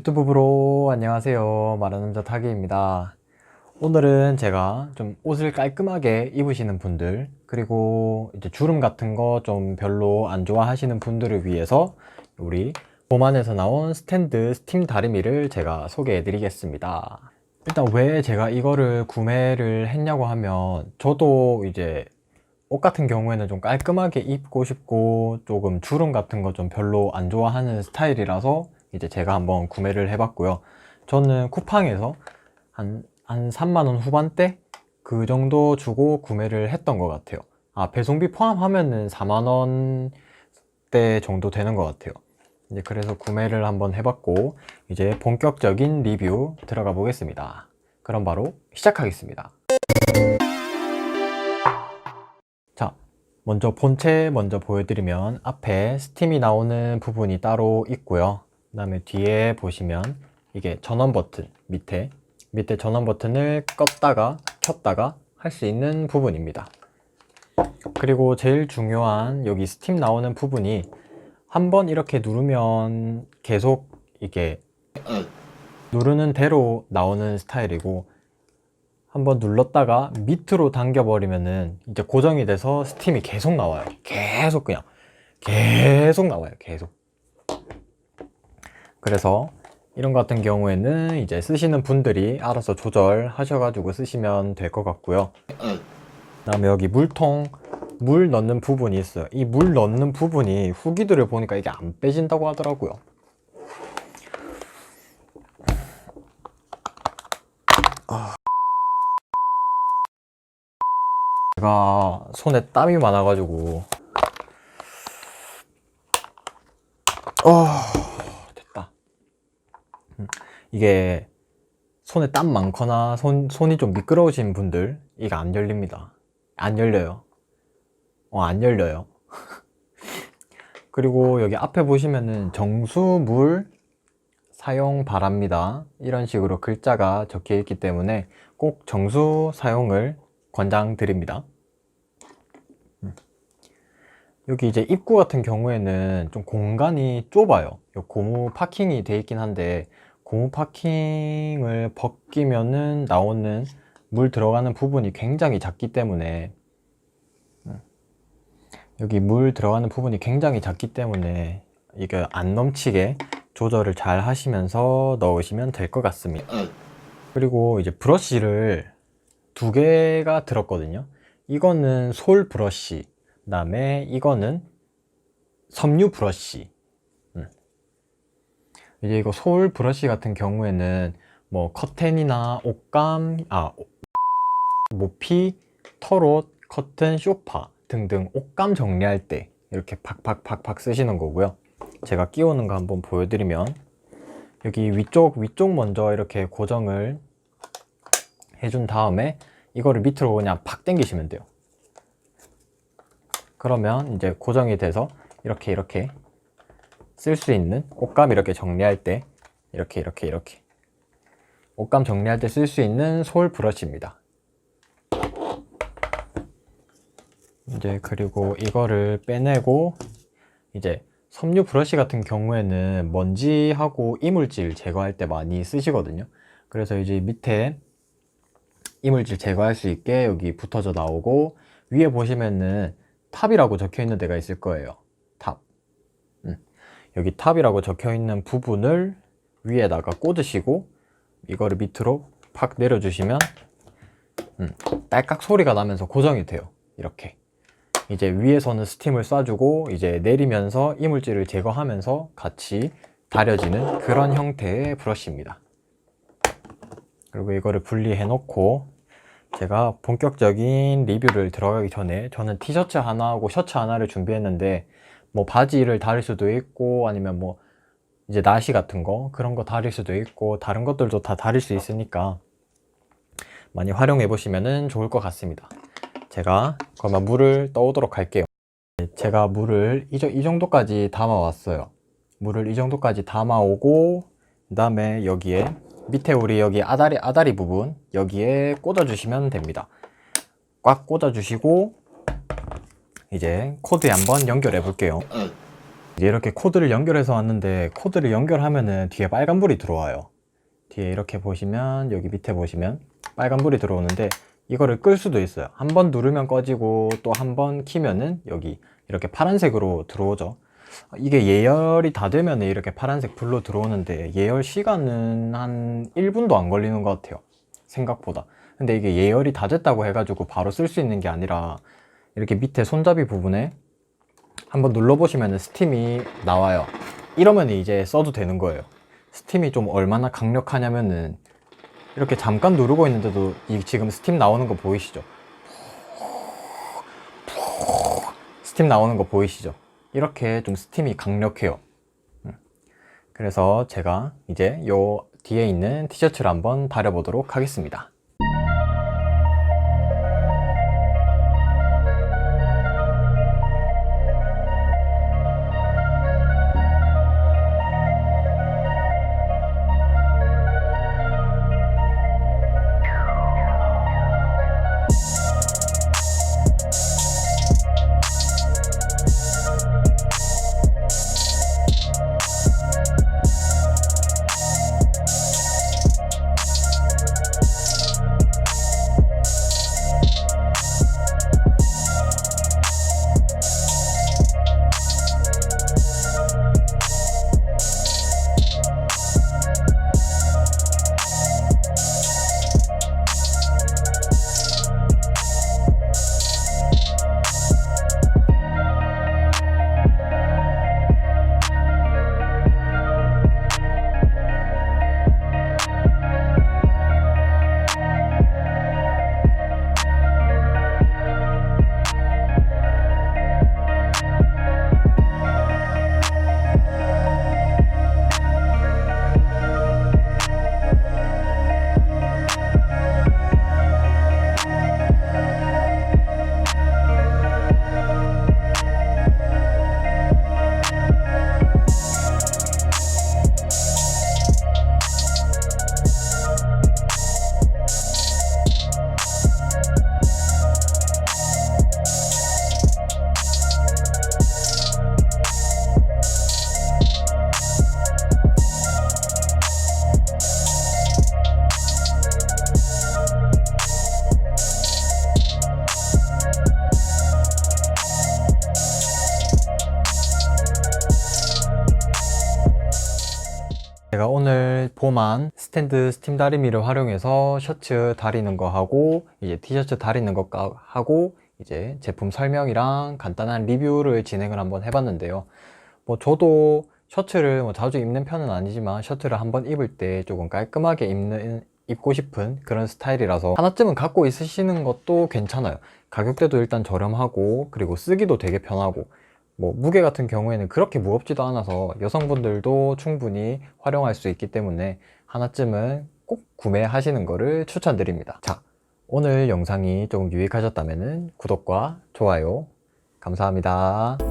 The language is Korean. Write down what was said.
유튜브 브로 안녕하세요. 마라남자 타기입니다. 오늘은 제가 좀 옷을 깔끔하게 입으시는 분들 그리고 이제 주름 같은 거 좀 별로 안 좋아하시는 분들을 위해서 우리 보만에서 나온 스탠드 스팀 다리미를 제가 소개해 드리겠습니다. 일단 왜 제가 이거를 구매를 했냐고 하면 저도 이제 옷 같은 경우에는 좀 깔끔하게 입고 싶고 조금 주름 같은 거 좀 별로 안 좋아하는 스타일이라서 이제 제가 한번 구매를 해봤고요. 저는 쿠팡에서 한, 한 3만원 후반대? 그 정도 주고 구매를 했던 것 같아요. 아, 배송비 포함하면은 4만원대 정도 되는 것 같아요. 이제 그래서 구매를 한번 해봤고, 이제 본격적인 리뷰 들어가 보겠습니다. 그럼 바로 시작하겠습니다. 자, 먼저 본체 먼저 보여드리면 앞에 스팀이 나오는 부분이 따로 있고요. 그 다음에 뒤에 보시면 이게 전원 버튼 밑에 밑에 전원 버튼을 껐다가 켰다가 할 수 있는 부분입니다. 그리고 제일 중요한 여기 스팀 나오는 부분이 한번 이렇게 누르면 계속 이게 누르는 대로 나오는 스타일이고 한번 눌렀다가 밑으로 당겨버리면은 이제 고정이 돼서 스팀이 계속 나와요. 계속 그냥 계속 나와요. 계속. 그래서 이런 것 같은 경우에는 이제 쓰시는 분들이 알아서 조절하셔가지고 쓰시면 될 것 같고요. 그 다음에 여기 물통 물 넣는 부분이 있어요. 이 물 넣는 부분이 후기들을 보니까 이게 안 빼진다고 하더라고요. 제가 손에 땀이 많아가지고 어 이게 손에 땀 많거나 손, 손이 좀 미끄러우신 분들 이게 안 열립니다. 안 열려요. 어 안 열려요. 그리고 여기 앞에 보시면은 정수물 사용 바랍니다. 이런 식으로 글자가 적혀 있기 때문에 꼭 정수 사용을 권장드립니다. 음. 여기 이제 입구 같은 경우에는 좀 공간이 좁아요. 요 고무 파킹이 돼 있긴 한데 고무 파킹을 벗기면은 나오는 물 들어가는 부분이 굉장히 작기 때문에 음, 여기 물 들어가는 부분이 굉장히 작기 때문에 이게 안 넘치게 조절을 잘 하시면서 넣으시면 될 것 같습니다. 그리고 이제 브러쉬를 두 개가 들었거든요. 이거는 솔 브러쉬, 그 다음에 이거는 섬유 브러쉬. 음. 이제 이거 솔 브러쉬 같은 경우에는 뭐 커튼이나 옷감, 아 오- 모피, 털옷, 커튼, 쇼파 등등 옷감 정리할 때 이렇게 팍팍팍팍 쓰시는 거고요. 제가 끼우는 거 한번 보여드리면 여기 위쪽 위쪽 먼저 이렇게 고정을 해준 다음에 이거를 밑으로 그냥 팍 당기시면 돼요. 그러면 이제 고정이 돼서 이렇게 이렇게 쓸 수 있는 옷감 이렇게 정리할 때 이렇게 이렇게 이렇게 옷감 정리할 때 쓸 수 있는 솔 브러쉬입니다. 이제 그리고 이거를 빼내고 이제 섬유 브러쉬 같은 경우에는 먼지하고 이물질 제거할 때 많이 쓰시거든요. 그래서 이제 밑에 이물질 제거할 수 있게 여기 붙어져 나오고 위에 보시면은 탑이라고 적혀 있는 데가 있을 거예요. 여기 탑이라고 적혀 있는 부분을 위에다가 꽂으시고 이거를 밑으로 팍 내려주시면 음, 딸깍 소리가 나면서 고정이 돼요. 이렇게. 이제 위에서는 스팀을 쏴주고 이제 내리면서 이물질을 제거하면서 같이 다려지는 그런 형태의 브러쉬입니다. 그리고 이거를 분리해 놓고 제가 본격적인 리뷰를 들어가기 전에 저는 티셔츠 하나하고 셔츠 하나를 준비했는데 뭐 바지를 다릴 수도 있고 아니면 뭐 이제 나시 같은 거 그런 거 다릴 수도 있고 다른 것들도 다 다릴 수 있으니까 많이 활용해 보시면 좋을 것 같습니다. 제가 그러면 물을 떠오도록 할게요. 제가 물을 이, 저- 이 정도까지 담아 왔어요. 물을 이 정도까지 담아 오고 그 다음에 여기에 밑에 우리 여기 아다리 아다리 부분 여기에 꽂아 주시면 됩니다. 꽉 꽂아 주시고 이제 코드에 한번 연결해 볼게요. 이제 이렇게 코드를 연결해서 왔는데 코드를 연결하면은 뒤에 빨간불이 들어와요. 뒤에 이렇게 보시면 여기 밑에 보시면 빨간불이 들어오는데 이거를 끌 수도 있어요. 한 번 누르면 꺼지고 또 한 번 키면은 여기 이렇게 파란색으로 들어오죠. 이게 예열이 다 되면 이렇게 파란색 불로 들어오는데 예열 시간은 한 1분도 안 걸리는 것 같아요. 생각보다. 근데 이게 예열이 다 됐다고 해가지고 바로 쓸 수 있는 게 아니라 이렇게 밑에 손잡이 부분에 한번 눌러보시면 스팀이 나와요. 이러면 이제 써도 되는 거예요. 스팀이 좀 얼마나 강력하냐면은 이렇게 잠깐 누르고 있는데도 이 지금 스팀 나오는 거 보이시죠? 스팀 나오는 거 보이시죠? 이렇게 좀 스팀이 강력해요. 음. 그래서 제가 이제 요 뒤에 있는 티셔츠를 한번 다려보도록 하겠습니다. 제가 오늘 봄한 스탠드 스팀 다리미를 활용해서 셔츠 다리는 거 하고 이제 티셔츠 다리는 거 까- 하고 이제 제품 설명이랑 간단한 리뷰를 진행을 한번 해봤는데요. 뭐 저도 셔츠를 뭐 자주 입는 편은 아니지만 셔츠를 한번 입을 때 조금 깔끔하게 입는 입고 싶은 그런 스타일이라서 하나쯤은 갖고 있으시는 것도 괜찮아요. 가격대도 일단 저렴하고 그리고 쓰기도 되게 편하고 뭐 무게 같은 경우에는 그렇게 무겁지도 않아서 여성분들도 충분히 활용할 수 있기 때문에 하나쯤은 꼭 구매하시는 거를 추천드립니다. 자, 오늘 영상이 조금 유익하셨다면 구독과 좋아요 감사합니다.